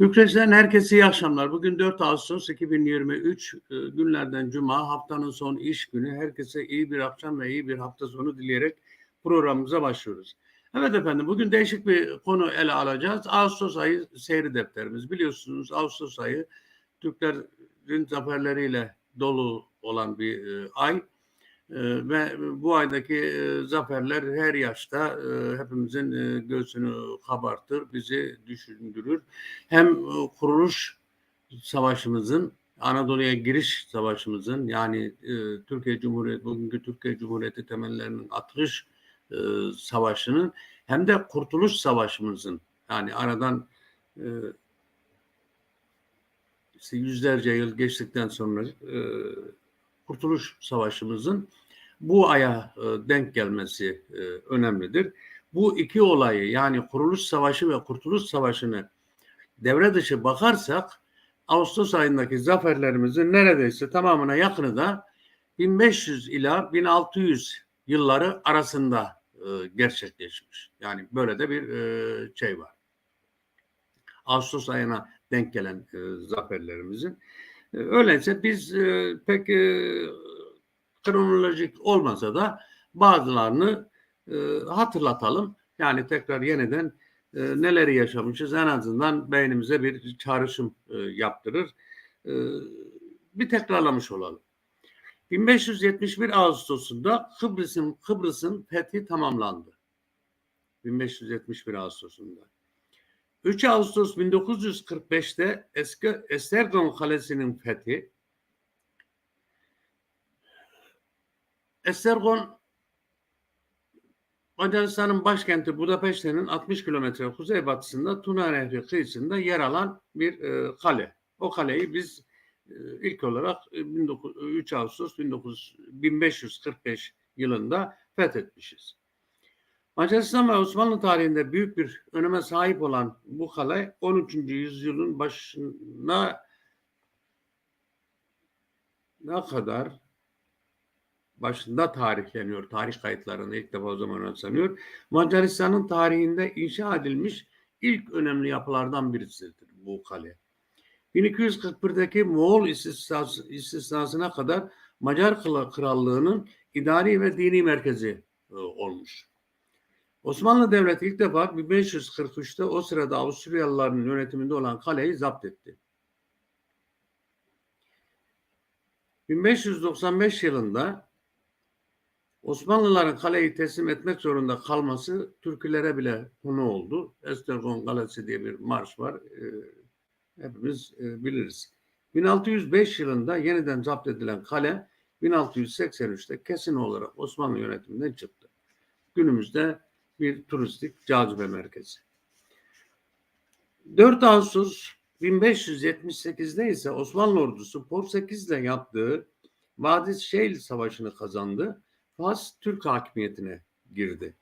Bükreş'ten herkese iyi akşamlar. Bugün 4 Ağustos 2023 e, günlerden Cuma haftanın son iş günü. Herkese iyi bir akşam ve iyi bir hafta sonu dileyerek programımıza başlıyoruz. Evet efendim bugün değişik bir konu ele alacağız. Ağustos ayı seyri defterimiz. Biliyorsunuz Ağustos ayı Türklerin zaferleriyle dolu olan bir e, ay. Ee, ve bu aydaki e, zaferler her yaşta e, hepimizin e, göğsünü kabartır, bizi düşündürür. Hem kuruluş savaşımızın, Anadolu'ya giriş savaşımızın yani Türkiye Cumhuriyeti, bugünkü Türkiye Cumhuriyeti temellerinin atış e, savaşının hem de kurtuluş savaşımızın yani aradan işte yüzlerce yıl geçtikten sonra e, Kurtuluş Savaşımızın bu aya e, denk gelmesi e, önemlidir. Bu iki olayı yani Kuruluş Savaşı ve Kurtuluş Savaşı'nı devre dışı bakarsak Ağustos ayındaki zaferlerimizin neredeyse tamamına yakını da 1500 ila 1600 yılları arasında e, gerçekleşmiş. Yani böyle de bir şey var. Ağustos ayına denk gelen zaferlerimizin. Öyleyse biz pek kronolojik olmasa da bazılarını e, hatırlatalım. Yani tekrar yeniden e, neleri yaşamışız en azından beynimize bir çağrışım e, yaptırır. E, bir tekrarlamış olalım. 1571 Ağustos'unda Kıbrıs'ın Kıbrıs'ın fethi tamamlandı. 1571 Ağustos'unda. 3 Ağustos 1945'te eski Estergon Kalesi'nin fethi Estergon Macaristan'ın başkenti Budapeşte'nin 60 kilometre kuzeybatısında Tuna Nehri kıyısında yer alan bir e, kale. O kaleyi biz e, ilk olarak e, 19, 3 Ağustos 19, 1545 yılında fethetmişiz. Macaristan ve Osmanlı tarihinde büyük bir öneme sahip olan bu kale 13. yüzyılın başına ne kadar başında tarihleniyor. Tarih kayıtlarında ilk defa o zaman rastlanıyor. Macaristan'ın tarihinde inşa edilmiş ilk önemli yapılardan birisidir bu kale. 1241'deki Moğol istisnası, istisnasına kadar Macar Krallığı'nın idari ve dini merkezi e, olmuş. Osmanlı Devleti ilk defa 1543'te o sırada Avusturyalıların yönetiminde olan kaleyi zapt etti. 1595 yılında Osmanlıların kaleyi teslim etmek zorunda kalması Türkülere bile konu oldu. Estergon Kalesi diye bir marş var. E, hepimiz e, biliriz. 1605 yılında yeniden zapt edilen kale 1683'te kesin olarak Osmanlı yönetiminden çıktı. Günümüzde bir turistik cazibe merkezi. 4 Ağustos 1578'de ise Osmanlı ordusu Portekiz'le yaptığı Vadi Şeil Savaşı'nı kazandı Fas Türk hakimiyetine girdi.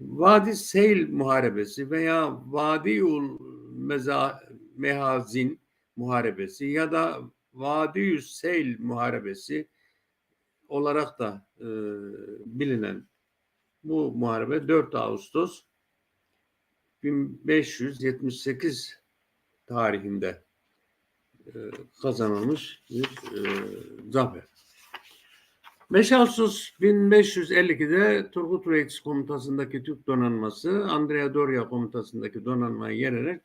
Vadi Seyl Muharebesi veya Vadiul Meza, Mehazin Muharebesi ya da Vadiyus Seyl Muharebesi olarak da e, bilinen bu muharebe 4 Ağustos 1578 tarihinde e, kazanılmış bir e, zafer. 5 Ağustos 1552'de Turgut Reis komutasındaki Türk donanması Andrea Doria komutasındaki donanmayı yenerek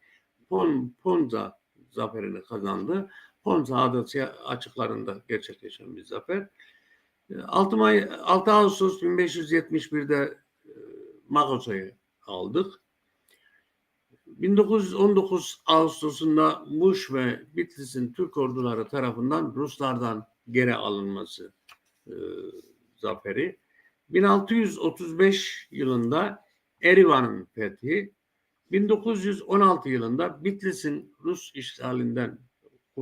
Pon, Ponza zaferini kazandı. Ponza adası açıklarında gerçekleşen bir zafer. 6, May, 6 Ağustos 1571'de e, Magosa'yı aldık. 1919 Ağustos'unda Muş ve Bitlis'in Türk orduları tarafından Ruslardan geri alınması e, zaferi. 1635 yılında Erivan'ın fethi, 1916 yılında Bitlis'in Rus işgalinden e,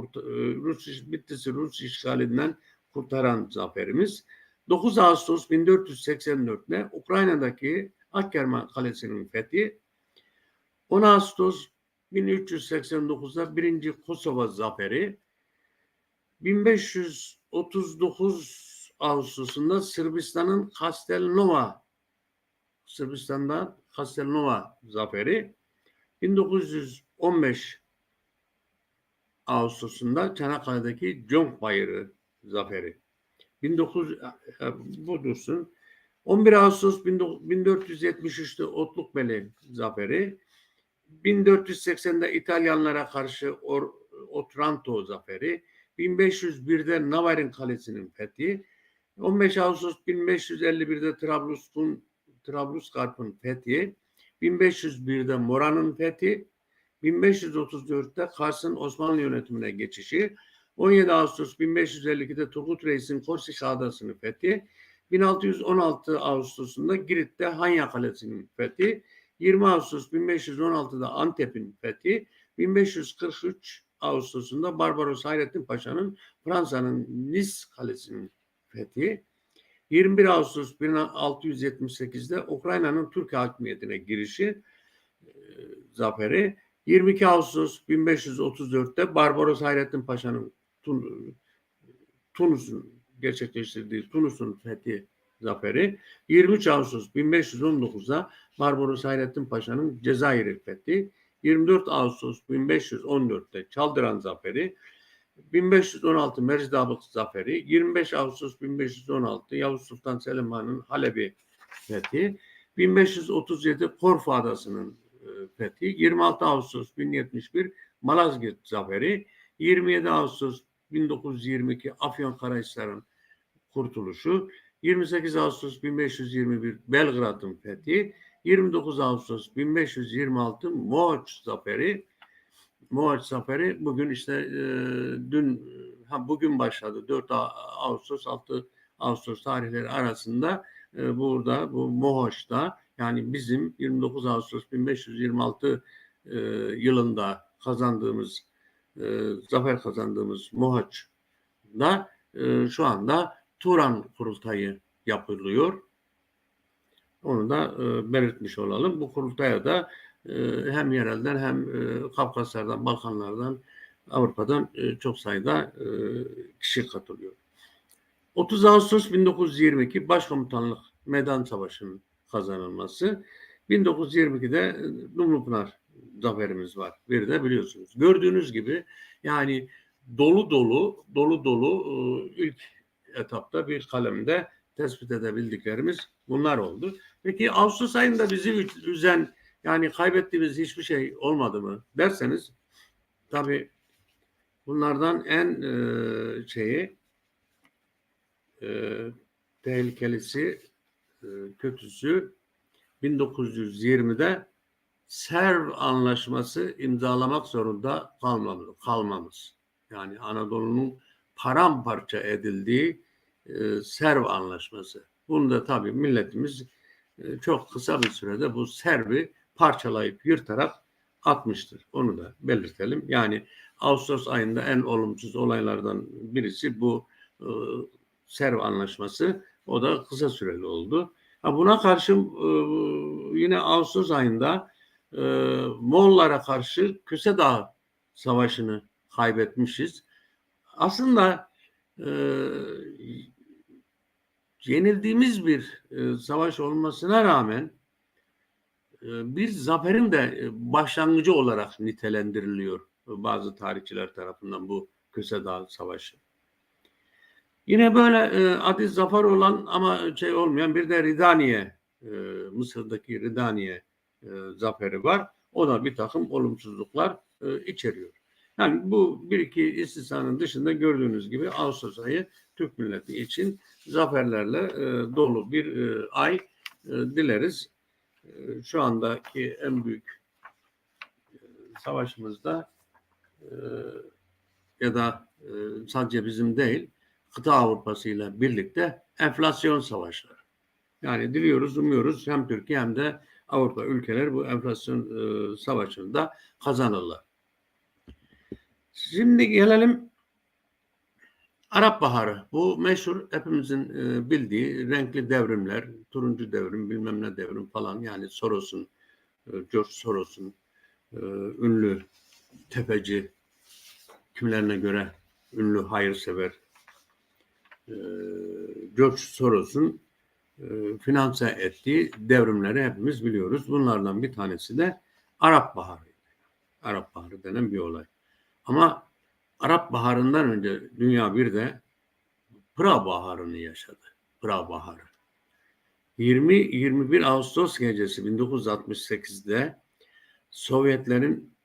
Rus Bitlis'i Rus işgalinden kurtaran zaferimiz. 9 Ağustos 1484'te Ukrayna'daki Akkerman Kalesi'nin fethi. 10 Ağustos 1389'da birinci Kosova zaferi. 1539 Ağustos'unda Sırbistan'ın Castelnova Sırbistan'da Castelnova zaferi 1915 Ağustos'unda Çanakkale'deki Conk Bayırı zaferi. 19 e, bu dursun. 11 Ağustos 1473'te Otlukbeli zaferi. 1480'de İtalyanlara karşı Or, Otranto zaferi. 1501'de Navar'ın kalesinin fethi. 15 Ağustos 1551'de Trablus'un Trablusgarp'ın fethi. 1501'de Mora'nın fethi. 1534'te Kars'ın Osmanlı yönetimine geçişi. 17 Ağustos 1552'de Turgut Reis'in Korsika Adası'nın fethi. 1616 Ağustos'unda Girit'te Hanya Kalesi'nin fethi. 20 Ağustos 1516'da Antep'in fethi. 1543 Ağustos'unda Barbaros Hayrettin Paşa'nın Fransa'nın Nice Kalesi'nin fethi. 21 Ağustos 1678'de Ukrayna'nın Türk hakimiyetine girişi e, zaferi. 22 Ağustos 1534'te Barbaros Hayrettin Paşa'nın Tun Tunus'un gerçekleştirdiği Tunus'un fethi zaferi. 23 Ağustos 1519'da Barbaros Hayrettin Paşa'nın Cezayir'i fethi. 24 Ağustos 1514'te Çaldıran Zaferi, 1516 Merzidabık Zaferi, 25 Ağustos 1516 Yavuz Sultan Selim Han'ın Halep'i fethi, 1537 Korfu Adası'nın e, fethi, 26 Ağustos 1071 Malazgirt Zaferi, 27 Ağustos 1922 Afyonkarahisar'ın kurtuluşu, 28 Ağustos 1521 Belgrad'ın fethi, 29 Ağustos 1526 Moğaç Zaferi. Moğaç Zaferi bugün işte e, dün ha bugün başladı. 4 Ağustos 6 Ağustos tarihleri arasında e, burada bu Moğaç'ta yani bizim 29 Ağustos 1526 e, yılında kazandığımız e, zafer kazandığımız Moğaç'da e, şu anda Turan kurultayı yapılıyor. Onu da e, belirtmiş olalım. Bu kurultaya da hem yerelden hem e, Kafkaslardan, Balkanlardan, Avrupa'dan e, çok sayıda e, kişi katılıyor. 30 Ağustos 1922 Başkomutanlık Meydan Savaşı'nın kazanılması. 1922'de e, Dumlupınar zaferimiz var. Bir de biliyorsunuz. Gördüğünüz gibi yani dolu dolu dolu dolu ilk etapta bir kalemde tespit edebildiklerimiz bunlar oldu. Peki Ağustos ayında bizi üzen yani kaybettiğimiz hiçbir şey olmadı mı derseniz tabi bunlardan en e, şeyi e, tehlikelisi e, kötüsü 1920'de Serv Anlaşması imzalamak zorunda kalmamız. kalmamız. Yani Anadolu'nun paramparça edildiği e, Serv Anlaşması. Bunu da tabii milletimiz e, çok kısa bir sürede bu servi parçalayıp yırtarak atmıştır. Onu da belirtelim. Yani Ağustos ayında en olumsuz olaylardan birisi bu e, serv anlaşması. O da kısa süreli oldu. Ha buna karşı e, yine Ağustos ayında e, Moğollara karşı Köse Dağı Savaşı'nı kaybetmişiz. Aslında e, yenildiğimiz bir e, savaş olmasına rağmen bir zaferin de e, başlangıcı olarak nitelendiriliyor bazı tarihçiler tarafından bu Köse Dağı Savaşı. Yine böyle e, adı zafer olan ama şey olmayan bir de Ridaniye, e, Mısır'daki Ridaniye zaferi var. O da bir takım olumsuzluklar içeriyor. Yani bu bir iki istisnanın dışında gördüğünüz gibi Ağustos ayı Türk milleti için zaferlerle dolu bir ay dileriz. E, şu andaki en büyük e, savaşımızda e, ya da e, sadece bizim değil kıta Avrupası ile birlikte enflasyon savaşları. Yani diliyoruz, umuyoruz hem Türkiye hem de Avrupa ülkeleri bu enflasyon savaşında kazanırlar. Şimdi gelelim Arap Baharı. Bu meşhur hepimizin e, bildiği renkli devrimler, turuncu devrim, bilmem ne devrim falan yani Soros'un, e, George Soros'un e, ünlü tepeci, kimlerine göre ünlü hayırsever George Soros'un finanse ettiği devrimleri hepimiz biliyoruz. Bunlardan bir tanesi de Arap Baharı. Arap Baharı denen bir olay. Ama Arap Baharı'ndan önce dünya bir de Pıra Baharı'nı yaşadı. Pıra Baharı. 20-21 Ağustos gecesi 1968'de Sovyetlerin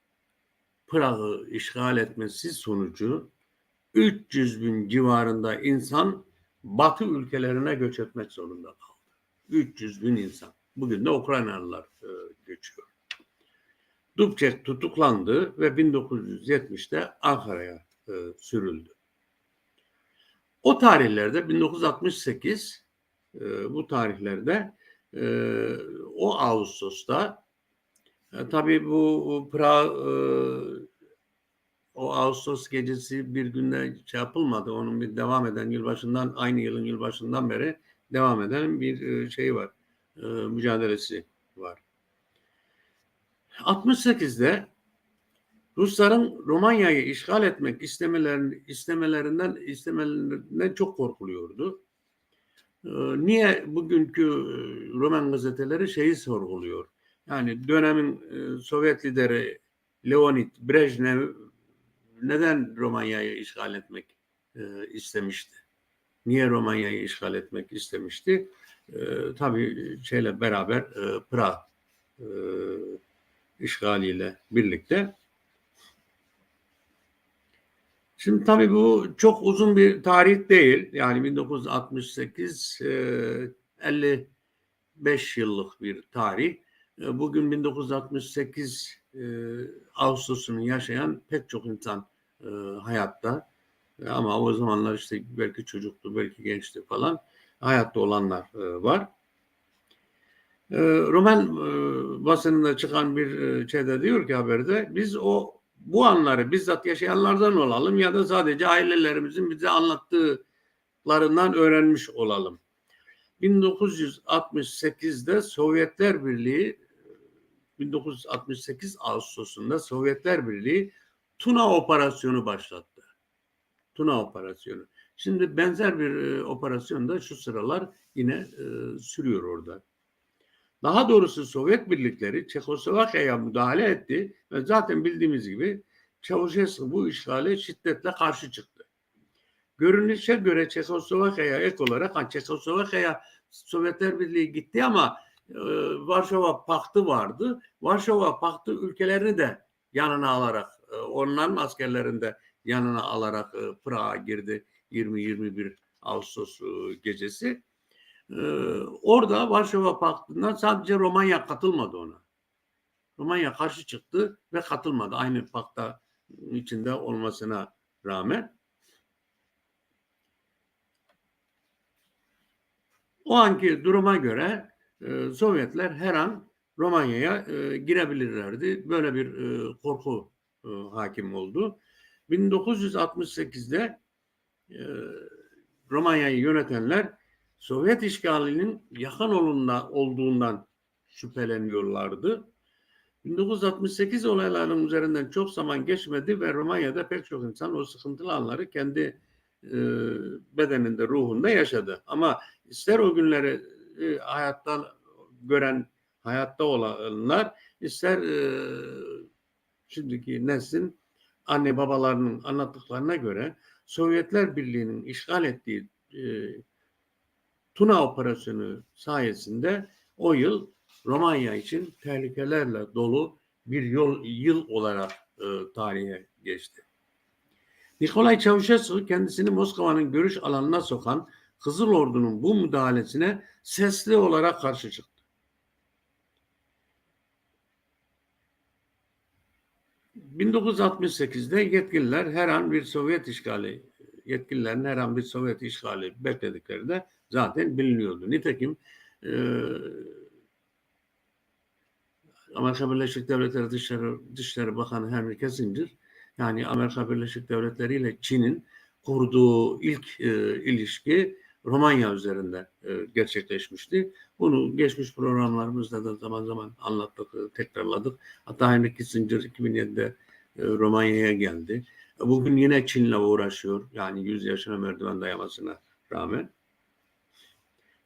Prag'ı işgal etmesi sonucu 300 bin civarında insan Batı ülkelerine göç etmek zorunda kaldı. 300 bin insan. Bugün de Ukraynalılar e, göçüyor. Dubček tutuklandı ve 1970'te Ankara'ya e, sürüldü. O tarihlerde 1968 e, bu tarihlerde e, o Ağustos'ta e, tabii bu Prag e, o Ağustos gecesi bir günde şey yapılmadı. Onun bir devam eden yılbaşından aynı yılın yılbaşından beri devam eden bir e, şey var. E, mücadelesi var. 68'de Rusların Romanya'yı işgal etmek istemelerin, istemelerinden istemelerinden çok korkuluyordu. Ee, niye bugünkü e, Roman gazeteleri şeyi sorguluyor? Yani dönemin e, Sovyet lideri Leonid Brejnev neden Romanya'yı işgal etmek e, istemişti? Niye Romanya'yı işgal etmek istemişti? Tabii şeyle beraber Prag işgaliyle birlikte. Şimdi tabii bu çok uzun bir tarih değil. Yani 1968 55 yıllık bir tarih. E, bugün 1968 e, Ağustos'unu yaşayan pek çok insan e, hayatta. Ama o zamanlar işte belki çocuktu, belki gençti falan. Hayatta olanlar var. Roman basınında çıkan bir şeyde diyor ki haberde biz o bu anları bizzat yaşayanlardan olalım ya da sadece ailelerimizin bize anlattıklarından öğrenmiş olalım. 1968'de Sovyetler Birliği 1968 Ağustos'unda Sovyetler Birliği Tuna operasyonu başlattı. Tuna operasyonu. Şimdi benzer bir e, operasyon da şu sıralar yine e, sürüyor orada. Daha doğrusu Sovyet birlikleri Çekoslovakya'ya müdahale etti ve zaten bildiğimiz gibi Çavuşescu bu işgale şiddetle karşı çıktı. Görünüşe göre Çekoslovakya'ya ek olarak hani Çekoslovakya'ya Sovyetler Birliği gitti ama e, Varşova Paktı vardı. Varşova Paktı ülkelerini de yanına alarak e, onların askerlerini de yanına alarak e, Prag'a girdi 20-21 Ağustos e, gecesi. Ee, orada Varşova Paktı'ndan sadece Romanya katılmadı ona. Romanya karşı çıktı ve katılmadı aynı pakta içinde olmasına rağmen. O anki duruma göre e, Sovyetler her an Romanya'ya e, girebilirlerdi. Böyle bir e, korku e, hakim oldu. 1968'de e, Romanya'yı yönetenler Sovyet işgalinin yakın olunda olduğundan şüpheleniyorlardı. 1968 olaylarının üzerinden çok zaman geçmedi ve Romanya'da pek çok insan o sıkıntılı anları kendi e, bedeninde, ruhunda yaşadı. Ama ister o günleri e, hayatta gören, hayatta olanlar, ister e, şimdiki neslin anne babalarının anlattıklarına göre Sovyetler Birliği'nin işgal ettiği e, Tuna operasyonu sayesinde o yıl Romanya için tehlikelerle dolu bir yol, yıl olarak e, tarihe geçti. Nikolay Çavuşescu kendisini Moskova'nın görüş alanına sokan Kızıl Ordu'nun bu müdahalesine sesli olarak karşı çıktı. ...1968'de yetkililer her an bir Sovyet işgali, yetkililerin her an bir Sovyet işgali bekledikleri de zaten biliniyordu. Nitekim e, Amerika Birleşik Devletleri Dışişleri, Dışişleri Bakanı Henry Kissinger yani Amerika Birleşik Devletleri ile Çin'in kurduğu ilk e, ilişki Romanya üzerinde e, gerçekleşmişti. Bunu geçmiş programlarımızda da zaman zaman anlattık, e, tekrarladık. Hatta Henry Kissinger 2007'de e, Romanya'ya geldi. Bugün yine Çin'le uğraşıyor. Yani 100 yaşına merdiven dayamasına rağmen.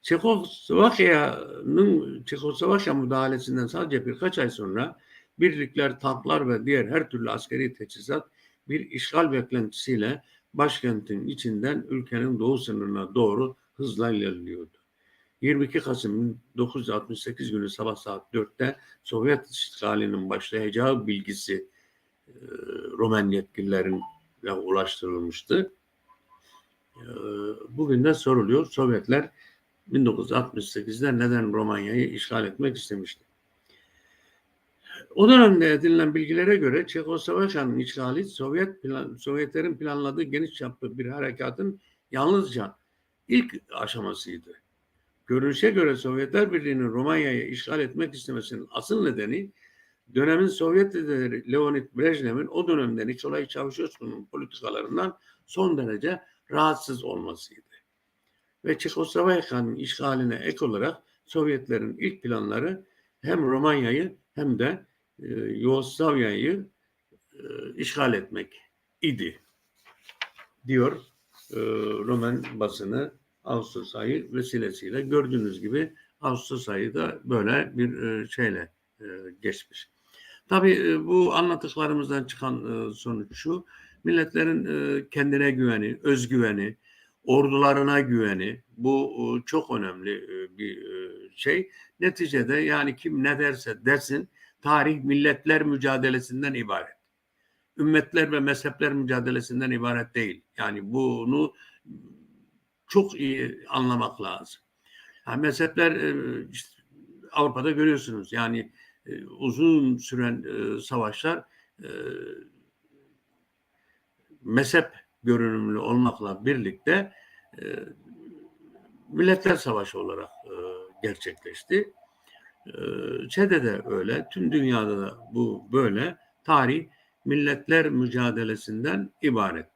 Çekoslovakya'nın Çekoslovakya müdahalesinden sadece birkaç ay sonra birlikler, tanklar ve diğer her türlü askeri teçhizat bir işgal beklentisiyle başkentin içinden ülkenin doğu sınırına doğru hızla ilerliyordu. 22 Kasım 1968 günü sabah saat 4'te Sovyet işgalinin başlayacağı bilgisi e, Romen yetkililerine ulaştırılmıştı. E, bugün de soruluyor Sovyetler 1968'de neden Romanya'yı işgal etmek istemişti? O dönemde edinilen bilgilere göre Çekoslovakya'nın işgali Sovyet plan, Sovyetlerin planladığı geniş çaplı bir harekatın yalnızca ilk aşamasıydı. Görünüşe göre Sovyetler Birliği'nin Romanya'yı işgal etmek istemesinin asıl nedeni dönemin Sovyet lideri Leonid Brejnev'in o dönemde Nikolay Çavuşescu'nun politikalarından son derece rahatsız olmasıydı. Ve Çekoslovakya'nın işgaline ek olarak Sovyetlerin ilk planları hem Romanya'yı hem de e, Yugoslavya'yı e, işgal etmek idi diyor e, Roman basını Ağustos ayı vesilesiyle gördüğünüz gibi Ağustos ayı da böyle bir e, şeyle e, geçmiş. Tabii e, bu anlattıklarımızdan çıkan e, sonuç şu, milletlerin e, kendine güveni, özgüveni, ordularına güveni bu e, çok önemli e, bir e, şey. Neticede yani kim ne derse desin tarih milletler mücadelesinden ibaret. Ümmetler ve mezhepler mücadelesinden ibaret değil. Yani bunu çok iyi anlamak lazım. Yani mezhepler işte Avrupa'da görüyorsunuz. Yani uzun süren savaşlar mezhep görünümlü olmakla birlikte milletler savaşı olarak gerçekleşti. Çe'de de öyle, tüm dünyada da bu böyle. Tarih milletler mücadelesinden ibaret.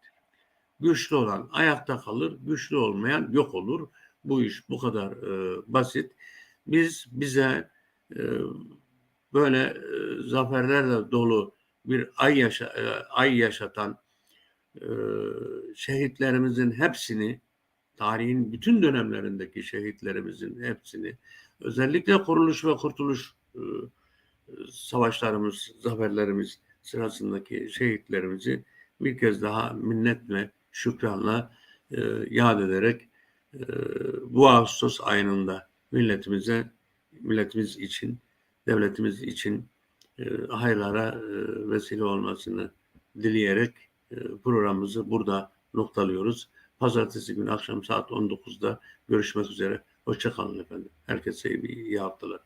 Güçlü olan ayakta kalır, güçlü olmayan yok olur. Bu iş bu kadar e, basit. Biz bize e, böyle e, zaferlerle dolu bir ay yaşa, e, ay yaşatan e, şehitlerimizin hepsini tarihin bütün dönemlerindeki şehitlerimizin hepsini özellikle kuruluş ve kurtuluş e, savaşlarımız, zaferlerimiz sırasındaki şehitlerimizi bir kez daha minnetle şükranla e, yad ederek e, bu Ağustos ayında milletimize, milletimiz için, devletimiz için e, hayırlara e, vesile olmasını dileyerek e, programımızı burada noktalıyoruz. Pazartesi günü akşam saat 19'da görüşmek üzere. Hoşçakalın efendim. Herkese iyi, iyi haftalar.